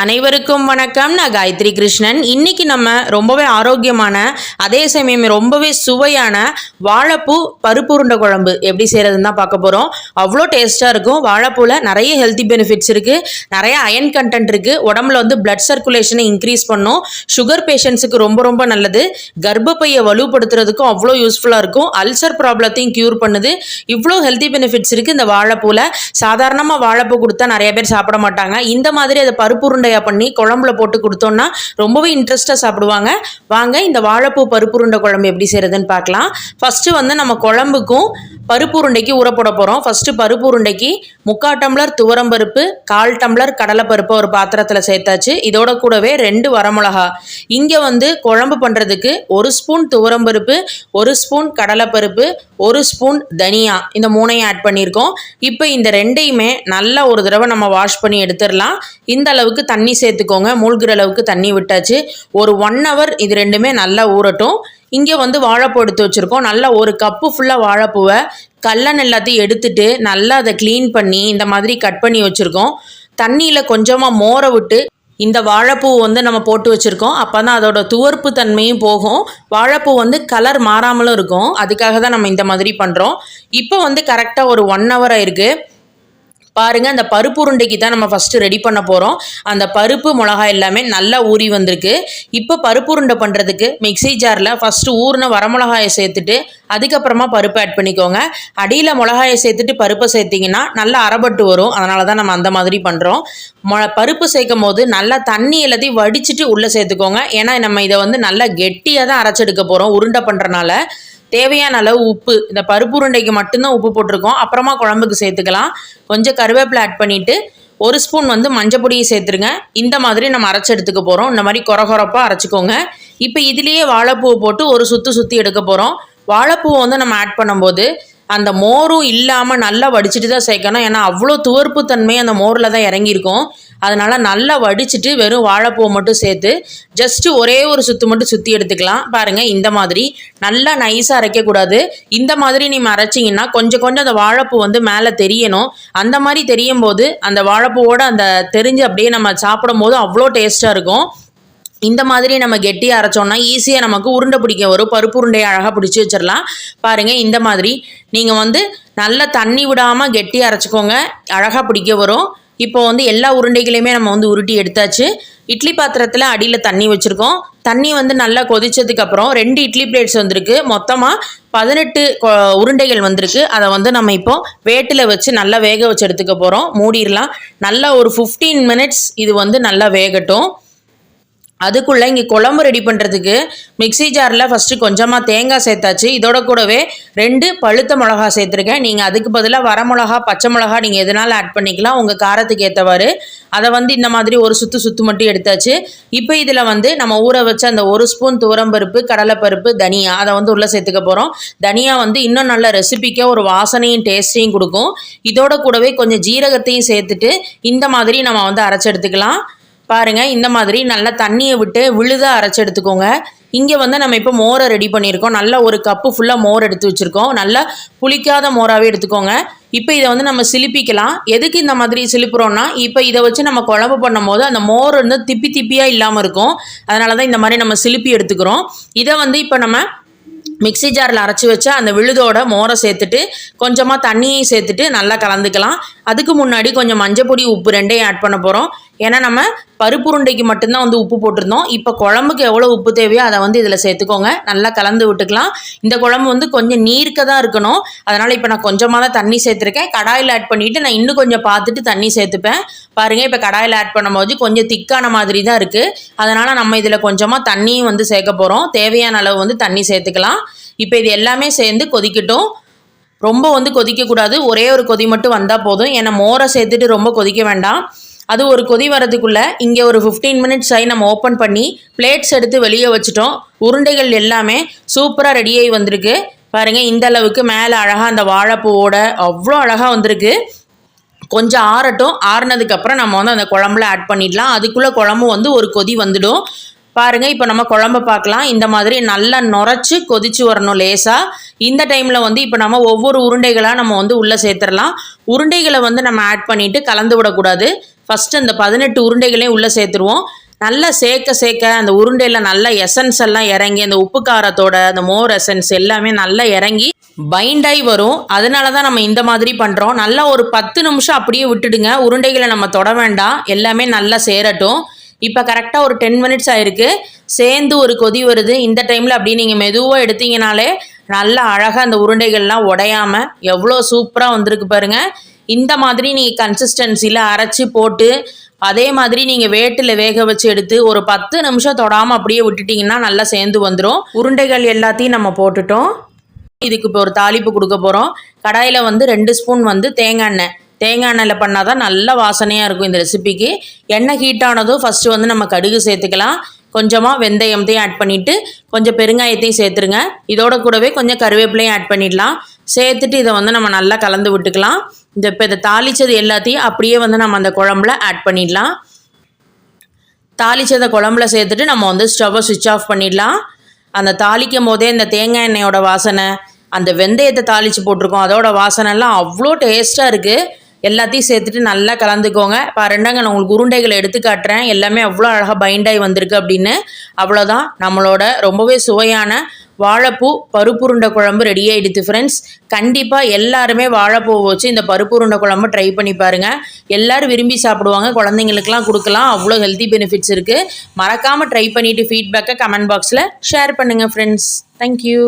அனைவருக்கும் வணக்கம். நான் காயத்ரி கிருஷ்ணன். இன்னைக்கு நம்ம ரொம்பவே ஆரோக்கியமான அதே சமயம் ரொம்பவே சுவையான வாழைப்பூ பருப்பு உருண்டை குழம்பு எப்படி செய்கிறதுன்னு தான் பார்க்க போகிறோம் அவ்வளோ டேஸ்ட்டாக இருக்கும். வாழைப்பூவில் நிறைய ஹெல்த்தி பெனிஃபிட்ஸ் இருக்குது நிறைய அயன் கண்டென்ட் இருக்குது உடம்புல வந்து பிளட் சர்க்குலேஷனை இன்க்ரீஸ் பண்ணும். சுகர் பேஷண்ட்ஸுக்கு ரொம்ப ரொம்ப நல்லது. கர்ப்பப்பையை வலுப்படுத்துறதுக்கும் அவ்வளோ யூஸ்ஃபுல்லாக இருக்கும். அல்சர் ப்ராப்ளத்தையும் க்யூர் பண்ணுது. இவ்வளோ ஹெல்த்தி பெனிஃபிட்ஸ் இருக்குது இந்த வாழைப்பூவில் சாதாரணமாக வாழைப்பூ கொடுத்தா நிறைய பேர் சாப்பிட மாட்டாங்க. இந்த மாதிரி அதை பருப்பு உருண்டையாக பண்ணி குழம்புல போட்டு கொடுத்தோம்னா ரொம்பவே இன்ட்ரெஸ்ட்டாக சாப்பிடுவாங்க. வாங்க இந்த வாழைப்பூ பருப்பு உருண்டை குழம்பு எப்படி செய்கிறதுன்னு பார்க்கலாம். ஃபஸ்ட்டு வந்து நம்ம குழம்புக்கும் பருப்பு உருண்டைக்கு ஊற போட போகிறோம் ஃபஸ்ட்டு பருப்பு உருண்டைக்கு முக்கால் டம்ளர் துவரம்பருப்பு கால் டம்ளர் கடலைப்பருப்பை ஒரு பாத்திரத்தில் சேர்த்தாச்சு. இதோட கூடவே ரெண்டு வரமிளகா. இங்கே வந்து குழம்பு பண்ணுறதுக்கு ஒரு ஸ்பூன் துவரம்பருப்பு ஒரு ஸ்பூன் கடலைப்பருப்பு ஒரு ஸ்பூன் தனியா. இந்த மூணையும் ஆட் பண்ணியிருக்கோம். இப்போ இந்த ரெண்டையுமே நல்லா ஒரு தடவை நம்ம வாஷ் பண்ணி எடுத்துடலாம். இந்த அளவுக்கு தண்ணி சேர்த்துக்கோங்க. மூழ்கிற அளவுக்கு தண்ணி விட்டாச்சு. ஒரு ஒன் ஹவர் இது ரெண்டுமே நல்லா ஊறட்டும். இங்கே வந்து வாழைப்பூ எடுத்து வச்சுருக்கோம். நல்லா ஒரு கப்பு ஃபுல்லாக வாழைப்பூவை கல்லன் எல்லாத்தையும் எடுத்துட்டு நல்லா அதை க்ளீன் பண்ணி இந்த மாதிரி கட் பண்ணி வச்சுருக்கோம். தண்ணியில் கொஞ்சமாக மோரை விட்டு இந்த வாழைப்பூ வந்து நம்ம போட்டு வச்சுருக்கோம். அப்போ தான் அதோட துவர்ப்பு தன்மையும் போகும். வாழைப்பூ வந்து கலர் மாறாமலும் இருக்கும். அதுக்காக தான் நம்ம இந்த மாதிரி பண்ணுறோம் இப்போ வந்து கரெக்டாக ஒரு ஒன் ஹவர் ஆயிருக்கு பாருங்கள் அந்த பருப்பு உருண்டைக்கு தான் நம்ம ஃபஸ்ட்டு ரெடி பண்ண போகிறோம் அந்த பருப்பு மிளகாய் எல்லாமே நல்லா ஊறி வந்திருக்கு. இப்போ பருப்பு உருண்டை பண்ணுறதுக்கு மிக்ஸி ஜாரில் ஃபஸ்ட்டு ஊறின வரமிளகாயை சேர்த்துட்டு அதுக்கப்புறமா பருப்பு ஆட் பண்ணிக்கோங்க. அடியில் மிளகாயை சேர்த்துட்டு பருப்பை சேர்த்திங்கன்னா நல்லா அறப்பட்டு வரும். அதனால தான் நம்ம அந்த மாதிரி பண்ணுறோம் மொ பருப்பு சேர்க்கும் போது நல்லா தண்ணி எல்லாத்தையும் வடிச்சிட்டு உள்ளே சேர்த்துக்கோங்க. ஏன்னா நம்ம இதை வந்து நல்லா கெட்டியாக தான் அரைச்செடுக்க போகிறோம் உருண்டை பண்ணுறனால தேவையான அளவு உப்பு இந்த பருப்பு உருண்டைக்கு மட்டும்தான் உப்பு போட்டிருக்கோம். அப்புறமா குழம்புக்கு சேர்த்துக்கலாம். கொஞ்சம் கருவேப்பிலை ஆட் பண்ணிவிட்டு ஒரு ஸ்பூன் வந்து மஞ்சள் பொடியை சேர்த்துருங்க. இந்த மாதிரி நம்ம அரைச்சி எடுத்துக்க போகிறோம் இந்த மாதிரி கொர கொரப்பாக அரைச்சிக்கோங்க. இப்போ இதுலேயே வாழைப்பூவை போட்டு ஒரு சுற்று சுற்றி எடுக்க போகிறோம் வாழைப்பூவை வந்து நம்ம ஆட் பண்ணும்போது அந்த மோரும் இல்லாமல் நல்லா வடிச்சிட்டு தான் சேர்க்கணும். ஏன்னா அவ்வளோ துவர்ப்பு தன்மை அந்த மோரில் தான் இறங்கியிருக்கும். அதனால் நல்லா வடிச்சிட்டு வெறும் வாழைப்பூவை மட்டும் சேர்த்து ஜஸ்ட்டு ஒரே ஒரு சுற்று மட்டும் சுற்றி எடுத்துக்கலாம். பாருங்கள் இந்த மாதிரி. நல்லா நைஸாக அரைக்கக்கூடாது. இந்த மாதிரி நீங்கள் அரைச்சிங்கன்னா கொஞ்சம் கொஞ்சம் அந்த வாழைப்பூ வந்து மேலே தெரியணும். அந்த மாதிரி தெரியும் போது அந்த வாழைப்பூவோட அந்த தெரிஞ்சு அப்படியே நம்ம சாப்பிடும் போது அவ்வளோ டேஸ்ட்டாக இருக்கும். இந்த மாதிரி நம்ம கெட்டி அரைச்சோம்னா ஈஸியாக நமக்கு உருண்டை பிடிக்க வரும். பருப்பு உருண்டையை அழகாக பிடிச்சி வச்சிடலாம். பாருங்கள் இந்த மாதிரி. நீங்கள் வந்து நல்லா தண்ணி விடாமல் கெட்டி அரைச்சிக்கோங்க. அழகாக பிடிக்க வரும். இப்போ வந்து எல்லா உருண்டைகளையுமே நம்ம வந்து உருட்டி எடுத்தாச்சு. இட்லி பாத்திரத்தில் அடியில் தண்ணி வச்சுருக்கோம். தண்ணி வந்து நல்லா கொதிச்சதுக்கப்புறம் ரெண்டு இட்லி பிளேட்ஸ் வந்திருக்கு. மொத்தமாக பதினெட்டு உருண்டைகள் வந்திருக்கு. அதை வந்து நம்ம இப்போது வேட்டில் வச்சு நல்லா வேக வச்சு எடுத்துக்க போகிறோம் மூடிடலாம். நல்லா ஒரு ஃபிஃப்டீன் மினிட்ஸ் இது வந்து நல்லா வேகட்டும். அதுக்குள்ளே இங்கே குழம்பு ரெடி பண்ணுறதுக்கு மிக்ஸி ஜாரில் ஃபஸ்ட்டு கொஞ்சமாக தேங்காய் சேர்த்தாச்சு. இதோட கூடவே ரெண்டு பழுத்த மிளகா சேர்த்துருக்கேன். நீங்கள் அதுக்கு பதிலாக வர மிளகா பச்சை மிளகா நீங்கள் எதனால ஆட் பண்ணிக்கலாம். உங்கள் காரத்துக்கு ஏற்றவாறு அதை வந்து இந்த மாதிரி ஒரு சுற்று சுற்று மட்டும் எடுத்தாச்சு. இப்போ இதில் வந்து நம்ம ஊற வச்ச அந்த ஒரு ஸ்பூன் துவரம்பருப்பு கடலைப்பருப்பு தனியா அதை வந்து உள்ளே சேர்த்துக்க போகிறோம் தனியா வந்து இன்னும் நல்ல ரெசிபிக்காக ஒரு வாசனையும் டேஸ்ட்டையும் கொடுக்கும். இதோட கூடவே கொஞ்சம் ஜீரகத்தையும் சேர்த்துட்டு இந்த மாதிரி நம்ம வந்து அரைச்சி எடுத்துக்கலாம். பாருங்கள் இந்த மாதிரி நல்லா தண்ணியை விட்டு விழுதாக அரைச்சி எடுத்துக்கோங்க. இங்கே வந்து நம்ம இப்போ மோரை ரெடி பண்ணியிருக்கோம். நல்லா ஒரு கப்பு ஃபுல்லாக மோர் எடுத்து வச்சுருக்கோம். நல்லா புளிக்காத மோராகவே எடுத்துக்கோங்க. இப்போ இதை வந்து நம்ம சிலிப்பிக்கலாம். எதுக்கு இந்த மாதிரி சிலிப்புறோம்னா இப்போ இதை வச்சு நம்ம குழம்பு பண்ணும்போது அந்த மோர் வந்து திப்பி திப்பியாக இல்லாமல் இருக்கும். அதனால தான் இந்த மாதிரி நம்ம சிலிப்பி எடுத்துக்கிறோம். இதை வந்து இப்போ நம்ம மிக்ஸி ஜாரில் அரைச்சி வச்சா அந்த விழுதோட மோரை சேர்த்துட்டு கொஞ்சமாக தண்ணியை சேர்த்துட்டு நல்லா கலந்துக்கலாம். அதுக்கு முன்னாடி கொஞ்சம் மஞ்சள் பொடி உப்பு ரெண்டையும் ஆட் பண்ண போகிறோம் ஏன்னா நம்ம பருப்பு உருண்டைக்கு மட்டும்தான் வந்து உப்பு போட்டிருந்தோம். இப்போ குழம்புக்கு எவ்வளோ உப்பு தேவையோ அதை வந்து இதில் சேர்த்துக்கோங்க. நல்லா கலந்து விட்டுக்கலாம். இந்த குழம்பு வந்து கொஞ்சம் நீர்க்க தான் இருக்கணும். அதனால் இப்போ நான் கொஞ்சமாக தான் தண்ணி சேர்த்துருக்கேன். கடாயில் ஆட் பண்ணிவிட்டு நான் இன்னும் கொஞ்சம் பார்த்துட்டு தண்ணி சேர்த்துப்பேன். பாருங்கள் இப்போ கடாயில் ஆட் பண்ணும்போது கொஞ்சம் திக்கான மாதிரி தான் இருக்குது அதனால் நம்ம இதில் கொஞ்சமாக தண்ணியும் வந்து சேர்க்க போகிறோம் தேவையான அளவு வந்து தண்ணி சேர்த்துக்கலாம். இப்போ இது எல்லாமே சேர்ந்து கொதிக்கட்டும். ரொம்ப வந்து கொதிக்கக்கூடாது. ஒரே ஒரு கொதி மட்டும் வந்தால் போதும். ஏன்னா மோரை சேர்த்துட்டு ரொம்ப கொதிக்க வேண்டாம். அது ஒரு கொதி வரதுக்குள்ளே இங்கே ஒரு ஃபிஃப்டீன் மினிட்ஸ் ஆகி நம்ம ஓப்பன் பண்ணி பிளேட்ஸ் எடுத்து வெளியே வச்சுட்டோம். உருண்டைகள் எல்லாமே சூப்பராக ரெடியாகி வந்திருக்கு. பாருங்கள் இந்த அளவுக்கு மேலே அழகாக அந்த வாழைப்பூவோட அவ்வளோ அழகாக வந்திருக்கு. கொஞ்சம் ஆறட்டும். ஆறுனதுக்கப்புறம் நம்ம வந்து அந்த குழம்புல ஆட் பண்ணிடலாம். அதுக்குள்ளே குழம்பு வந்து ஒரு கொதி வந்துடும். பாருங்கள் இப்போ நம்ம குழம்ப பார்க்கலாம். இந்த மாதிரி நல்லா நுரைச்சி கொதிச்சு வரணும் லேசாக இந்த டைமில் வந்து இப்போ நம்ம ஒவ்வொரு உருண்டைகளாக நம்ம வந்து உள்ளே சேர்த்துடலாம். உருண்டைகளை வந்து நம்ம ஆட் பண்ணிவிட்டு கலந்து விடக்கூடாது. ஃபஸ்ட்டு அந்த பதினெட்டு உருண்டைகளையும் உள்ளே சேர்த்துருவோம். நல்லா சேர்க்க சேர்க்க அந்த உருண்டையில் நல்ல எசன்ஸ் எல்லாம் இறங்கி அந்த உப்பு காரத்தோட அந்த மோர் எசன்ஸ் எல்லாமே நல்லா இறங்கி பைண்டாகி வரும். அதனால தான் நம்ம இந்த மாதிரி பண்ணுறோம் நல்லா ஒரு பத்து நிமிஷம் அப்படியே விட்டுடுங்க. உருண்டைகளை நம்ம தொட வேண்டாம். எல்லாமே நல்லா சேரட்டும். இப்போ கரெக்டாக ஒரு டென் மினிட்ஸ் ஆயிருக்கு. சேர்ந்து ஒரு கொதி வருது. இந்த டைமில் அப்படி நீங்கள் மெதுவாக எடுத்தீங்கனாலே நல்லா அழகாக அந்த உருண்டைகள்லாம் உடையாமல் எவ்வளோ சூப்பராக வந்திருக்கு பாருங்கள் இந்த மாதிரி நீங்கள் கன்சிஸ்டன்சியில் அரைச்சி போட்டு அதே மாதிரி நீங்கள் வேட்டில் வேக வச்சு எடுத்து ஒரு பத்து நிமிஷம் தொடாமல் அப்படியே விட்டுட்டிங்கன்னா நல்லா சேர்ந்து வந்துடும் உருண்டைகள் எல்லாத்தையும் நம்ம போட்டுட்டோம். இதுக்கு இப்போ ஒரு தாளிப்பு கொடுக்க போகிறோம் கடாயில் வந்து ரெண்டு ஸ்பூன் வந்து தேங்காய் எண்ணெய். தேங்காய் எண்ணெயில் பண்ணால் தான் நல்ல வாசனையாக இருக்கும் இந்த ரெசிபிக்கு. எண்ணெய் ஹீட் ஆனதும் ஃபஸ்ட்டு வந்து நம்ம கடுகு சேர்த்துக்கலாம். கொஞ்சமாக வெந்தயத்தையும் ஆட் பண்ணிவிட்டு கொஞ்சம் பெருங்காயத்தையும் சேர்த்துருங்க. இதோட கூடவே கொஞ்சம் கருவேப்பிலையும் ஆட் பண்ணிடலாம். சேர்த்துட்டு இதை வந்து நம்ம நல்லா கலந்து விட்டுக்கலாம். இந்த இப்போ இதை தாளித்தது எல்லாத்தையும் அப்படியே வந்து நம்ம அந்த குழம்புல ஆட் பண்ணிடலாம். தாளித்ததை குழம்புல சேர்த்துட்டு நம்ம வந்து ஸ்டவ்வை சுவிட்ச் ஆஃப் பண்ணிடலாம். அந்த தாளிக்கும் போதே இந்த தேங்காய் எண்ணெயோட வாசனை அந்த வெந்தயத்தை தாளித்து போட்டிருக்கோம் அதோட வாசனைலாம் அவ்வளோ டேஸ்ட்டாக இருக்குது எல்லாத்தையும் சேர்த்துட்டு நல்லா கலந்துக்கோங்க. இப்போ ரெண்டாங்க நான் உங்களுக்கு உருண்டைகளை எடுத்து காட்டுறேன். எல்லாமே அவ்வளோ அழகாக பைண்டாகி வந்திருக்கு அப்படின்னு. அவ்வளோதான். நம்மளோட ரொம்பவே சுவையான வாழைப்பூ பருப்புருண்டை குழம்பு ரெடி ஆகிடுது ஃப்ரெண்ட்ஸ் கண்டிப்பாக எல்லாருமே வாழைப்பூ வச்சு இந்த பருப்புருண்டை குழம்பு ட்ரை பண்ணி பாருங்கள் எல்லோரும் விரும்பி சாப்பிடுவாங்க. குழந்தைங்களுக்குலாம் கொடுக்கலாம். அவ்வளோ ஹெல்த்தி பெனிஃபிட்ஸ் இருக்குது மறக்காமல் ட்ரை பண்ணிவிட்டு ஃபீட்பேக்கை கமெண்ட் பாக்ஸில் ஷேர் பண்ணுங்கள் ஃப்ரெண்ட்ஸ் தேங்க்யூ